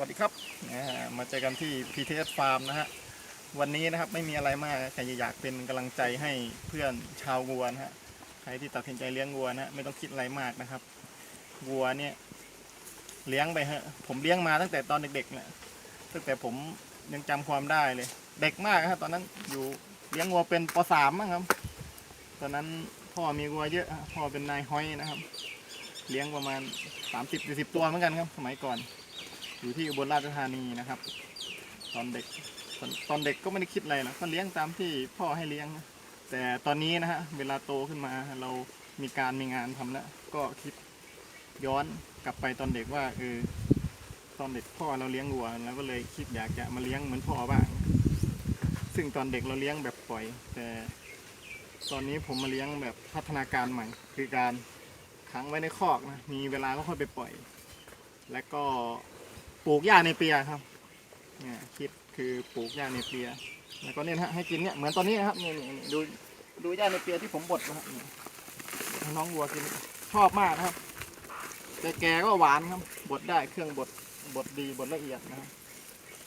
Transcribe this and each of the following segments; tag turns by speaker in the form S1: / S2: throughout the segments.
S1: วัสดีครับมาเจอกันที่ PTS Farm นะฮะวันนี้นะครับไม่มีอะไรมากใครอยากเป็นกำลังใจให้เพื่อนชาววัวนะฮะใครที่ตัดสินใจเลี้ยงวัวนะไม่ต้องคิดอะไรมากนะครับวัวเนี่ยเลี้ยงไปฮะผมเลี้ยงมาตั้งแต่ตอนเด็กๆเนี่ยตั้งแต่ผมยังจำความได้เลย เด็กมากครับตอนนั้นอยู่เลี้ยงวัวเป็นปสามมั้งครับ ตอนนั้นพ่อมีวัวเยอะฮะพ่อเป็นนายห้อยนะครับ เลี้ยงประมาณ30 40ตัวเหมือนกันครับ สมัยก่อน อยู่ที่อุบลราชธานีนะครับ ตอนเด็กตอนตอนเด็กก็ไม่ได้คิดอะไรหรอกก็เลี้ยงตามที่พ่อให้เลี้ยงนะแต่ตอนนี้นะฮะเวลาโตขึ้นมาเรามีการมีงานทำแล้ว ก็คิดย้อนกลับไปตอนเด็กว่าเออตอนเด็กพ่อเราเลี้ยงวัวเราก็เลยคิดอยากจะมาเลี้ยงเหมือนพ่อบ้าง ซึ่งตอนเด็กเราเลี้ยงแบบปล่อย แต่ตอนนี้ผมมาเลี้ยงแบบพัฒนาการใหม่ คือการขังไว้ในคอกนะมีเวลาก็ค่อยไปปล่อย แล้วก็ ปลูกหญ้าในเปียครับเนี่ยคิดคือปลูกหญ้าในเปียแล้วก็เนี่ยนะฮะให้กินเนี่ยเหมือนตอนนี้นะครับนี่นี่ดูดูหญ้าในเปียที่ผมบดนะครับน้องวัวกินชอบมากนะครับแต่แกก็หวานครับบดได้เครื่องบดบดดีบดละเอียดนะครับ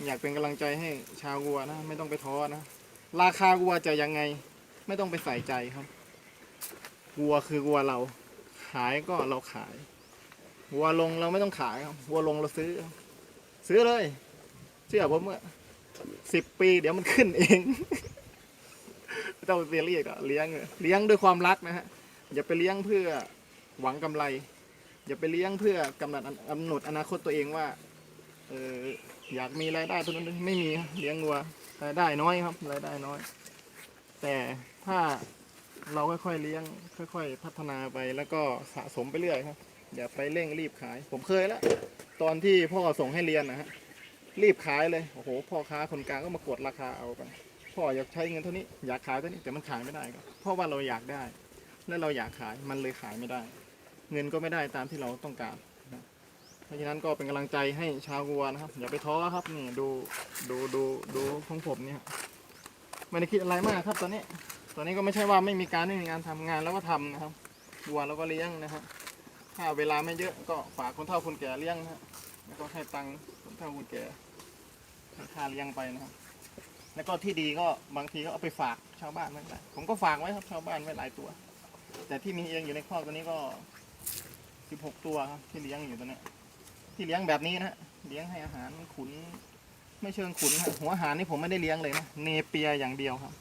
S1: อยากเป็นกำลังใจให้ชาววัวนะ ไม่ต้องไปท้อนะ ราคาวัวจะยังไง ไม่ต้องไปใส่ใจครับวัวคือวัวเรา ขายก็เราขายวัวลงเราไม่ต้องขายครับวัวลงเราซื้อ ซื้อเลย เชื่อผมว่าสิบปี เดี๋ยวมันขึ้นเอง ไม่ต้องไปเรียกอะเลี้ยงเลี้ยงด้วยความรักนะฮะ อย่าไปเลี้ยงเพื่อหวังกำไร อย่าไปเลี้ยงเพื่อกำหนดกำหนดอนาคตตัวเองว่าเอออยากมีรายได้ตัวนั้นไม่มีเลี้ยงวัวรายได้น้อยครับรายได้น้อย แต่ถ้าเราค่อยๆเลี้ยง ค่อย ๆ พัฒนาไปแล้วก็สะสมไปเรื่อยครับ อย่าไปเร่งรีบขาย ผมเคยแล้วตอนที่พ่อส่งให้เรียนนะฮะรีบขายเลยโอ้โหพ่อค้าคนกลางก็มากดราคาเอากันพ่ออยากใช้เงินเท่านี้อยากขายเท่านี้แต่มันขายไม่ได้ครับเพราะว่าเราอยากได้ และเราอยากขายมันเลยขายไม่ได้ เงินก็ไม่ได้ตามที่เราต้องการเพราะฉะนั้นก็เป็นกำลังใจให้ชาววัวนะครับ อย่าไปท้อครับนี่ดูดูดูดูของผมเนี่ยไม่ได้คิดอะไรมากครับ ตอนนี้ ตอนนี้ก็ไม่ใช่ว่าไม่มีการไม่มีงานทำงานแล้วก็ทำนะครับวัวเราก็เลี้ยงนะครับ ถ้าเวลาไม่เยอะก็ฝากคนเฒ่าคนแก่เลี้ยงนะฮะแล้วก็ให้ตังค์คนเฒ่าคนแก่ให้ค่าเลี้ยงไปนะครับแล้วก็ที่ดีก็บางทีก็เอาไปฝากชาวบ้านไว้ได้ผมก็ฝากไว้ครับชาวบ้านไว้หลายตัว แต่ที่มีเองอยู่ในครอบตัวนี้ก็สิบหกตัวครับที่เลี้ยงอยู่ตัวนี้ที่เลี้ยงแบบนี้นะฮะเลี้ยงให้อาหารขุน ไม่เชิงขุนฮะหัวอาหารนี่ผมไม่ได้เลี้ยงเลยนะเนเปียอย่างเดียวครับ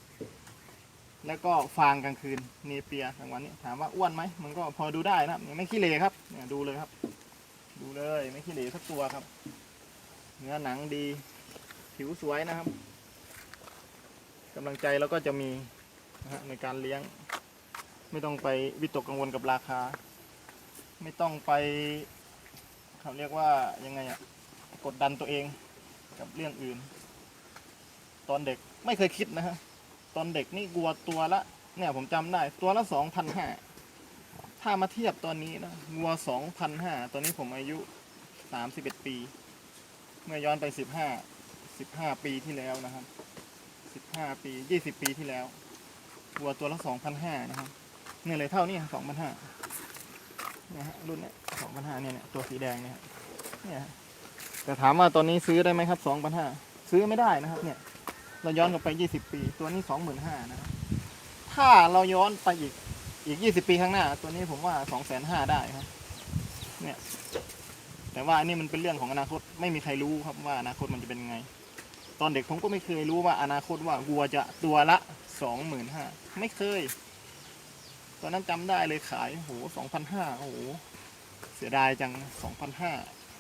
S1: แล้วก็ฟางกลางคืนเนเปียกลางวันนี้ถามว่าอ้วนไหมมันก็พอดูได้นะครับไม่ขี้เหร่ครับเนี่ยดูเลยครับ ดูเลยไม่ขี้เหร่สักตัวครับ เนื้อหนังดี ผิวสวยนะครับกำลังใจเราก็จะมีนะฮะในการเลี้ยง ไม่ต้องไปวิตกกังวลกับราคา ไม่ต้องไปเขาเรียกว่ายังไงอะกดดันตัวเองกับเรื่องอื่น ตอนเด็กไม่เคยคิดนะฮะ ตอนเด็กนี่วัวตัวละ เนี่ยผมจำได้ตัวละสองพันห้าถ้ามาเทียบตอนนี้นะวัวสองพันห้าตอนนี้ผมอายุสามสิบเอ็ดปี เมื่อย้อนไปสิบห้าสิบห้าปีที่แล้วนะครับสิบห้าปียี่สิบปีที่แล้ววัวตัวละสองพันห้านะครับเนี่ยเลยเท่านี้สองพันห้านะฮะรุ่นเนี้ยสองพันห้าเนี่ยเนี่ยตัวสีแดงเนี่ยเนี่ยแต่ถามว่าตอนนี้ซื้อได้ไหมครับสองพันห้าซื้อไม่ได้นะครับ เนี่ย เราย้อนกลับไป 20 ปี ตัวนี้ 25,000นะครับถ้าเราย้อนไปอีกอีก 20 ปีข้างหน้า ตัวนี้ผมว่า 2,500ได้ครับ เนี่ย แต่ว่าอันนี้มันเป็นเรื่องของอนาคตไม่มีใครรู้ครับว่าอนาคตมันจะเป็นไง ตอนเด็กผมก็ไม่เคยรู้ว่าอนาคตว่าวัวจะตัวละ 25,000ไม่เคย ตอนนั้นจำได้เลยขายโอ้โห2,500โอ้โหเสียดายจัง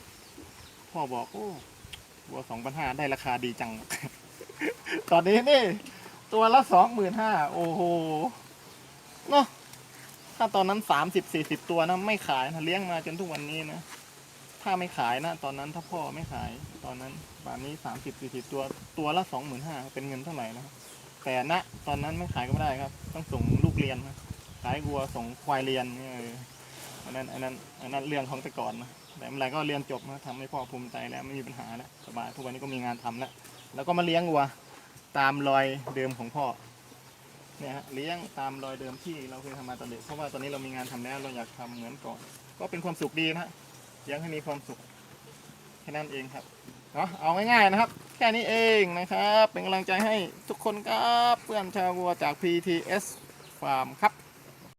S1: 2,500พ่อบอกโอ้วัว2,500ได้ราคาดีจัง ตอนนี้นี่ ตัวละสองหมื่นห้าโอ้โหเนาะถ้าตอนนั้นสามสิบสี่สิบตัวนะไม่ขายนะเลี้ยงมาจนทุกวันนี้นะถ้าไม่ขายนะตอนนั้นถ้าพ่อไม่ขาย ตอนนั้นป่านนี้สามสิบสี่สิบตัวตัวละสองหมื่นห้าเป็นเงินเท่าไหร่นะแต่ณตอนนั้นไม่ขายก็ไม่ได้ครับ ต้องส่งลูกเรียนนะขายวัวส่งควายเรียนเนี่ยเอออันนั้นอันนั้นอันนั้นเรื่องของแต่ก่อนนะแต่เมื่อไรก็เรียนจบนะทำให้พ่อภูมิใจแล้วไม่มีปัญหาแล้วสบายทุกวันนี้ก็มีงานทำแล้ว แล้วก็มาเลี้ยงวัวตามรอยเดิมของพ่อเนี่ยฮะเลี้ยงตามรอยเดิมที่เราเคยทำมาตอนเด็กเพราะว่าตอนนี้เรามีงานทำแล้วเราอยากทำเหมือนก่อน ก็เป็นความสุขดีนะฮะเลี้ยงให้มีความสุขแค่นั้นเองครับเนาะเอาง่ายๆนะครับ แค่นี้เองนะครับ เป็นกำลังใจให้ทุกคนครับเพื่อนชาววัวจาก PTS Farm ครับ